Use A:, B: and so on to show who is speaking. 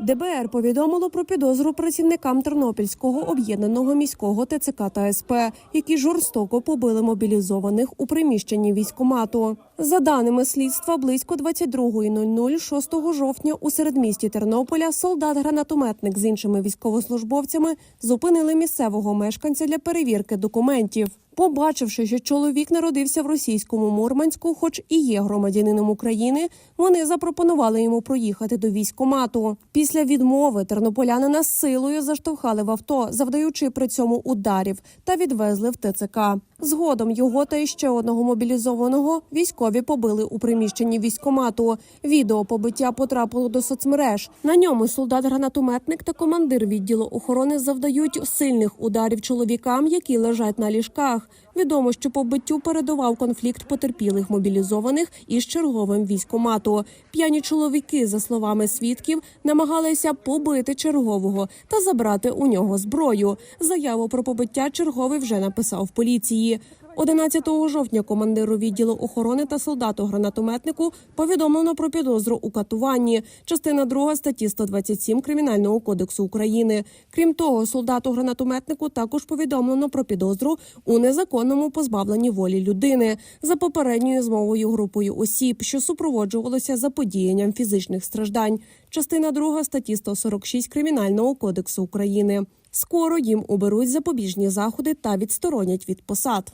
A: ДБР повідомило про підозру працівникам Тернопільського об'єднаного міського ТЦК та СП, які жорстоко побили мобілізованих у приміщенні військомату. За даними слідства, близько 22.00 6 жовтня у середмісті Тернополя солдат-гранатометник з іншими військовослужбовцями зупинили місцевого мешканця для перевірки документів. Побачивши, що чоловік народився в російському Мурманську, хоч і є громадянином України, вони запропонували йому проїхати до військомату. Після відмови тернополянина силою заштовхали в авто, завдаючи при цьому ударів, та відвезли в ТЦК. Згодом його та іще одного мобілізованого військові побили у приміщенні військомату. Відео побиття потрапило до соцмереж. На ньому солдат-гранатометник та командир відділу охорони завдають сильних ударів чоловікам, які лежать на ліжках. Відомо, що побиттю передував конфлікт потерпілих мобілізованих із черговим військомату. П'яні чоловіки, за словами свідків, намагалися побити чергового та забрати у нього зброю. Заяву про побиття черговий вже написав в поліції. 11 жовтня командиру відділу охорони та солдату-гранатометнику повідомлено про підозру у катуванні. Частина 2 статті 127 Кримінального кодексу України. Крім того, солдату-гранатометнику також повідомлено про підозру у незаконному позбавленні волі людини за попередньою змовою групою осіб, що супроводжувалося заподіянням фізичних страждань. Частина 2 статті 146 Кримінального кодексу України. Скоро їм оберуть запобіжні заходи та відсторонять від посад.